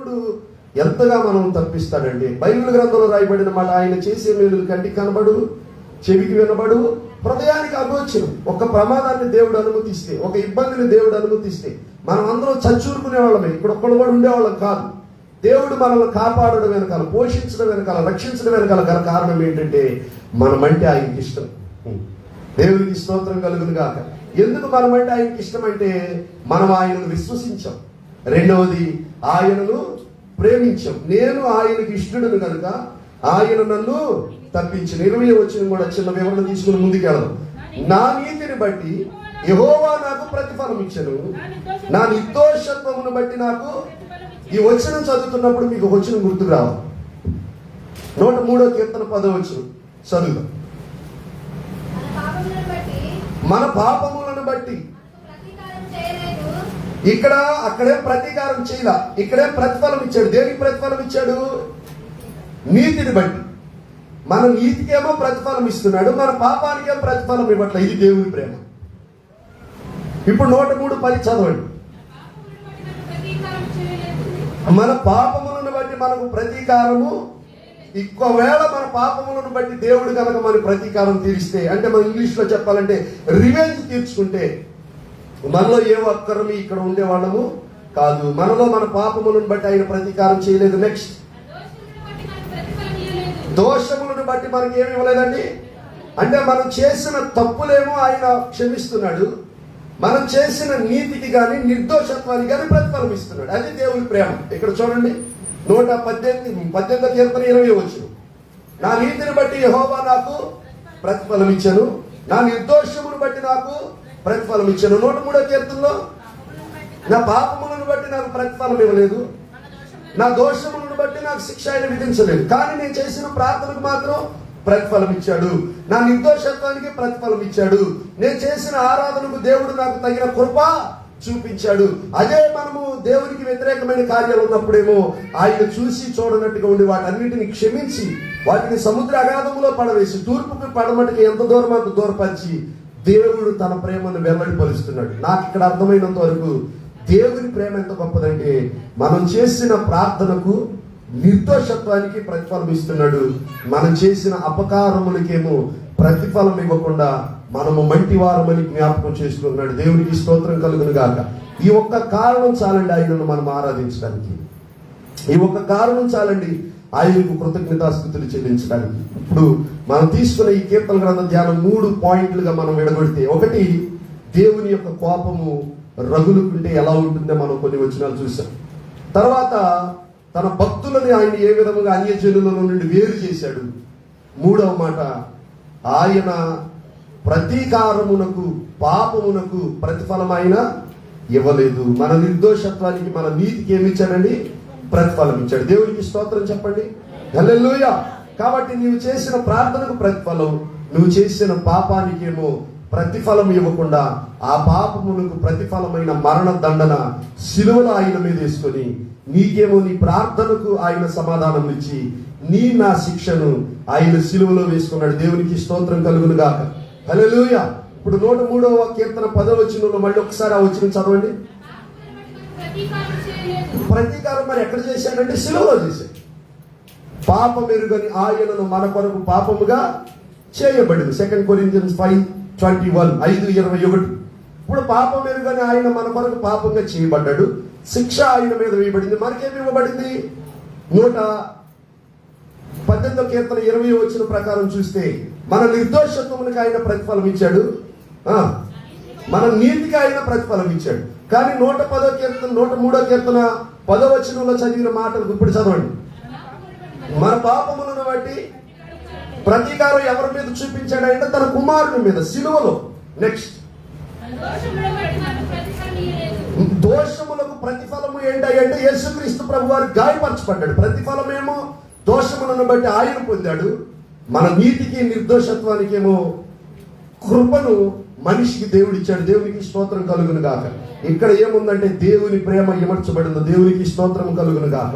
దేవుడు ఎంతగా మనం తప్పిస్తాడండి? బైబిల్ గ్రంథంలో రాయబడిన మాట ఆయన చేసే మేలు కంటికి కనబడు చెవికి వినబడు హృదయానికి అగోచరం. ఒక ప్రమాదాన్ని దేవుడు అనుమతిస్తే ఒక ఇబ్బందిని దేవుడు అనుమతిస్తే మనం అందరం చచ్చూరుకునే వాళ్ళమే. ఇక్కడ ఒక్కడు కూడా ఉండేవాళ్ళం కాదు. దేవుడు మనల్ని కాపాడడం వెనకాల పోషించడం వెనకాల రక్షించడం వెనకాల గల కారణం ఏంటంటే మనమంటే ఆయనకి ఇష్టం. దేవునికి స్తోత్రం కలుగును కాక ఎందుకు మనమంటే ఆయనకి ఇష్టం అంటే మనం ఆయనను విశ్వసించాం. రెండవది ఆయనను ప్రేమించాం. నేను ఆయనకి ఇష్టడును కనుక ఆయన నన్ను తప్పించిన ఇరవై వచ్చిన కూడా చిన్న వివరణ తీసుకుని ముందుకెళ్ళదు నా నీతిని బట్టి యహోవా నాకు ప్రతిఫలం ఇచ్చను నా నిర్దోషత్వమును బట్టి నాకు ఈ వచనం చదువుతున్నప్పుడు మీకు వచ్చిన గుర్తుకు రావాలి. నూట మూడో కీర్తన పదో వచ్చును చదువు మన పాపములను బట్టి మన పాపములను బట్టి మనకు ప్రతీకారం చేయలేదు ఇక్కడ అక్కడే ప్రతీకారం చేయాల. ఇక్కడే ప్రతిఫలం ఇచ్చాడు. దేనికి ప్రతిఫలం ఇచ్చాడు? నీతిని బట్టి. మన నీతికేమో ప్రతిఫలం ఇస్తున్నాడు మన పాపానికేమో ప్రతిఫలం ఇవ్వట్లే. ఇది దేవుని ప్రేమ. ఇప్పుడు నూట మూడు పది చదవండి. మన పాపములను బట్టి మనకు ప్రతీకారము. ఒకవేళ మన పాపములను బట్టి దేవుడు కనుక మన ప్రతీకారం తీరిస్తే అంటే మన ఇంగ్లీష్లో చెప్పాలంటే రివెంజ్ తీర్చుకుంటే మనలో ఏ ఒక్కరము ఇక్కడ ఉండేవాళ్ళము కాదు. మనలో మన పాపములను బట్టి ఆయన ప్రతీకారం చేయలేదు. నెక్స్ట్ దోషములను బట్టి మనకి ఏమి ఇవ్వలేదండి? అంటే మనం చేసిన తప్పులేమో ఆయన క్షమిస్తున్నాడు. మనం చేసిన నీతికి కానీ నిర్దోషత్వానికి కానీ ప్రతిఫలం ఇస్తున్నాడు. అది దేవుని ప్రేమ. ఇక్కడ చూడండి. నూట పద్దెనిమిది పద్దెనిమిది కీర్తన ఇరవై వచ్చు నా నీతిని బట్టి యహోబా నాకు ప్రతిఫలం ఇచ్చాను. నా నిర్దోషమును బట్టి నాకు ప్రతిఫలం ఇచ్చాను. నూట మూడో కీర్తనలో నా పాపములను బట్టి నాకు ప్రతిఫలం ఇవ్వలేదు. నా దోషములను బట్టి నాకు శిక్ష ఆయన విధించలేదు. కానీ నేను చేసిన ప్రార్థనకు మాత్రం ప్రతిఫలం ఇచ్చాడు. నా నిర్దోషత్వానికి ప్రతిఫలం ఇచ్చాడు. నేను చేసిన ఆరాధనకు దేవుడు నాకు తగిన కృప చూపించాడు. అదే మనము దేవునికి వ్యతిరేకమైన కార్యాలు ఉన్నప్పుడేమో ఆయన చూసి చూడనట్టుగా ఉండి వాటన్నిటిని క్షమించి వాటిని సముద్ర అగాధములో పడవేసి తూర్పుకి పడమటికి ఎంత దూరం అంత దూరపరిచి దేవుడు తన ప్రేమను వెల్లడిపరుస్తున్నాడు. నాకు ఇక్కడ అర్థమైనంత వరకు దేవుని ప్రేమ ఎంత గొప్పదంటే మనం చేసిన ప్రార్థనకు నిర్దోషత్వానికి ప్రతిఫలం ఇస్తున్నాడు. మనం చేసిన అపకారములకేమో ప్రతిఫలం ఇవ్వకుండా మనము మంటి వారమని జ్ఞాపకం చేసుకున్నాడు దేవునికి స్తోత్రం కలుగును గాక. ఈ ఒక్క కారణం చాలండి ఆయనను మనం ఆరాధించడానికి. ఈ ఒక్క కారణం చాలండి ఆయనకు కృతజ్ఞతాస్థుతులు చెల్లించడానికి. ఇప్పుడు మనం తీసుకున్న ఈ కీర్తన గ్రంథ ధ్యానం మూడు పాయింట్లుగా మనం విడగొడితే ఒకటి దేవుని యొక్క కోపము రగులుకుంటే ఎలా ఉంటుందో మనం కొన్ని వచనాలు చూసాం. తర్వాత తన భక్తులని ఆయన ఏ విధముగా అన్యజనుల నుండి వేరు చేశాడు? మూడవ మాట ఆయన ప్రతీకారమునకు పాపమునకు ప్రతిఫలం ఇవ్వలేదు. మన నిర్దోషత్వానికి మన నీతికి ఏమి ఇచ్చాడండి? ప్రతిఫలం ఇచ్చాడు. దేవునికి స్తోత్రం చెప్పండి. హల్లెలూయా! కాబట్టి నీవు చేసిన ప్రార్థనకు ప్రతిఫలం నువ్వు చేసిన పాపానికేమో ప్రతిఫలం ఇవ్వకుండా ఆ పాపమునకు ప్రతిఫలమైన మరణ దండన శిలువలో ఆయన మీద వేసుకొని నీకేమో నీ ప్రార్థనకు ఆయన సమాధానం ఇచ్చి నీ నా శిక్షను ఆయన శిలువలో వేసుకున్నాడు. దేవునికి స్తోత్రం కలుగును గాక. హల్లెలూయా! ఇప్పుడు నూట మూడవ కీర్తన పదవ వచ్చిన మళ్ళీ ఒకసారి ఆ వచ్చిన చదవండి. ప్రతీకారం మరి ఎక్కడ చేశాడంటే శిలువలో చేశాడు. పాపమెరుగని ఆయనను మన కొరకు పాపముగా చేయబడింది. Second Corinthians five twenty one ఐదు ఇరవై ఒకటి. ఇప్పుడు పాపమెరుగని ఆయన మన కొరకు పాపంగా చేయబడ్డాడు. శిక్ష ఆయన మీద వేయబడింది. మనకేమి ఇవ్వబడింది? నూట పద్దెనిమిదో కీర్తన ఇరవై వచ్చిన ప్రకారం చూస్తే మన నిర్దోషత్వమునికి ఆయన ప్రతిఫలం ఇచ్చాడు. మన నీతికి ఆయన ప్రతిఫలం ఇచ్చాడు. కానీ నూట పదో కీర్తన నూట మూడో కీర్తన పదో వచనంలో చదివిన మాటలు ఇప్పుడు చదవండి. మన పాపములను బట్టి ప్రతీకారం ఎవరి మీద చూపించాడు అంటే తన కుమారుని మీద సిలువలో. నెక్స్ట్ దోషములకు ప్రతిఫలము ఏంటంటే యేసుక్రీస్తు ప్రభు వారు గాయపరచబడ్డాడు. ప్రతిఫలమేమో దోషములను బట్టి ఆయన పొందాడు. మన నీతికి నిర్దోషత్వానికి ఏమో కృపను మనిషికి దేవుడు ఇచ్చాడు. దేవునికి స్తోత్రం కలుగును గాక. ఇక్కడ ఏముందంటే దేవుని ప్రేమ ఇమర్చబడిందో. దేవునికి స్తోత్రం కలుగును గాక.